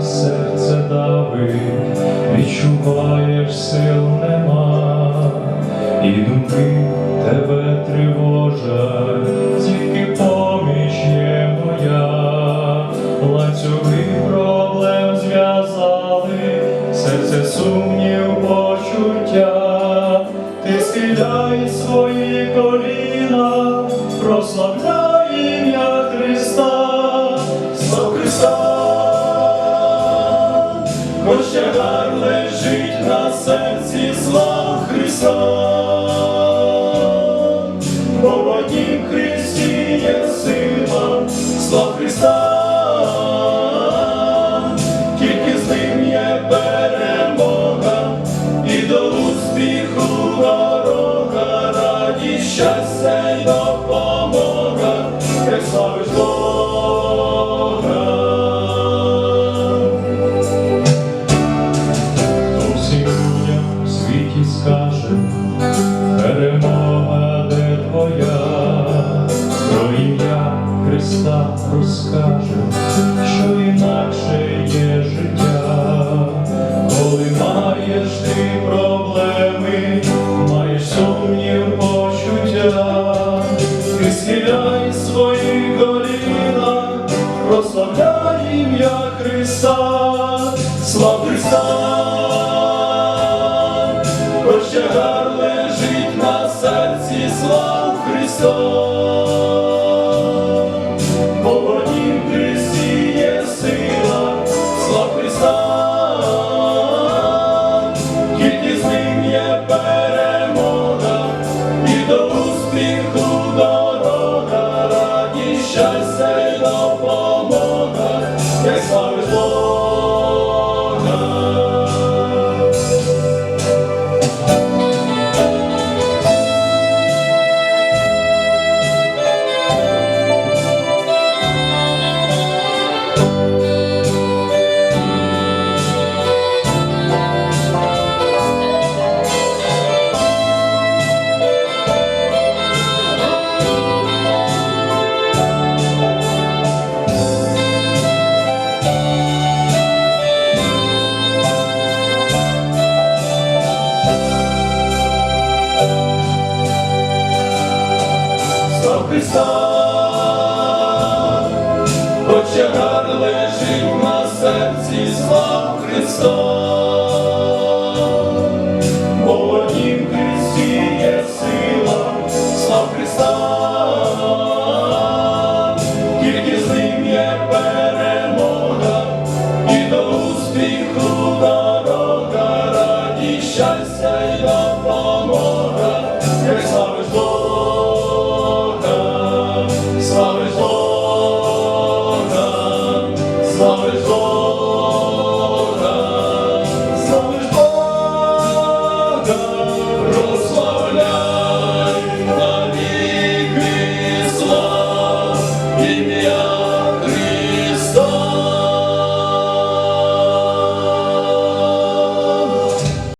серце давить, відчуваєш сил нема, і думки тебе тривожать, звідки поміч є моя, ланцюги проблем зв'язали, серце сумнів почуття, ти схиляй свої коліна, прославляй Христа, бо в однім Христі є слав Христа, перемога де твоя, про ім'я Христа розкаже, що інакше є життя, коли маєш ти проблеми, Lord. Слав Христа, хоч тягар лежить на серці, слав Христа,